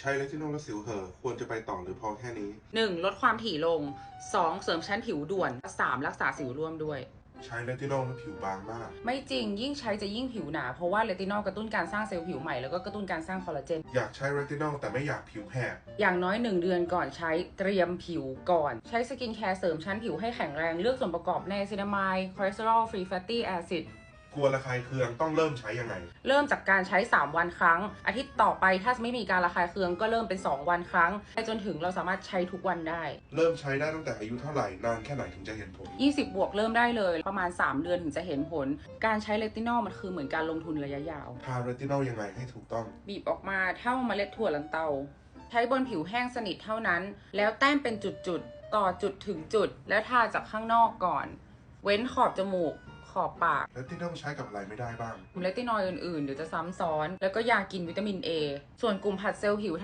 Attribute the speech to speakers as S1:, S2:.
S1: ใช้เลตินอลและสิวเหอะควรจะไปต่อหรือพอแค่นี้
S2: 1. ลดความถี่ลง 2. เสริมชั้นผิวด่วน 3. รักษาสิวร่วมด้วย
S1: ใช้เลตินอลแล้วผิวบางมาก
S2: ไม่จริงยิ่งใช้จะยิ่งผิวหนา เพราะว่าเลตินอลกระตุ้นการสร้างเซลล์ผิวใหม่แล้วก็กระตุ้นการสร้างคอลลาเจน
S1: อยากใช้เรตินอลแต่ไม่อยากผิวแหก
S2: อย่างน้อย 1 เดือนก่อนใช้เตรียมผิวก่อน ใช้สกินแคร์เสริมชั้นผิวให้แข็งแรงเลือกส่วนประกอบในซินามายคอเลสเตอรอลฟรีแฟตตี้แอซิด
S1: กลัวระคายเคืองต้องเริ่มใช้ยังไง
S2: เริ่มจากการใช้ 3 วันครั้ง อาทิตย์ต่อไปถ้าไม่มีการระคายเคืองก็เริ่มเป็น 2 วันครั้งไปจนถึงเราสามารถใช้ทุกวันได้
S1: เริ่มใช้ได้ตั้งแต่อายุเท่าไหร่นานแค่ไหนถึงจะเห็นผล
S2: 20 บวกเริ่มได้เลยประมาณ 3 เดือนถึงจะเห็นผล การใช้เลตินอลมันคือเหมือนการลงทุนระยะยาว
S1: ทาเรตินอลยังไงให้ถูกต้อง
S2: บีบออกมาเท่าเมล็ดถั่วลันเตา ใช้บนผิวแห้งสนิทเท่านั้น แล้วแต้มเป็นจุดๆต่อจุดถึงจุด แล้วทาจากข้างนอกก่อน เว้นขอบจมูกข อบปาก
S1: เรตินอลใช้กับอะไรไม่ได้บ้าง
S2: กลุ่มเลตินอยด์อื่นๆเดี๋ยวจะซ้ำซ้อน แล้วก็ยากินวิตามิน A ส่วนกลุ่มผัดเซลล์ผิว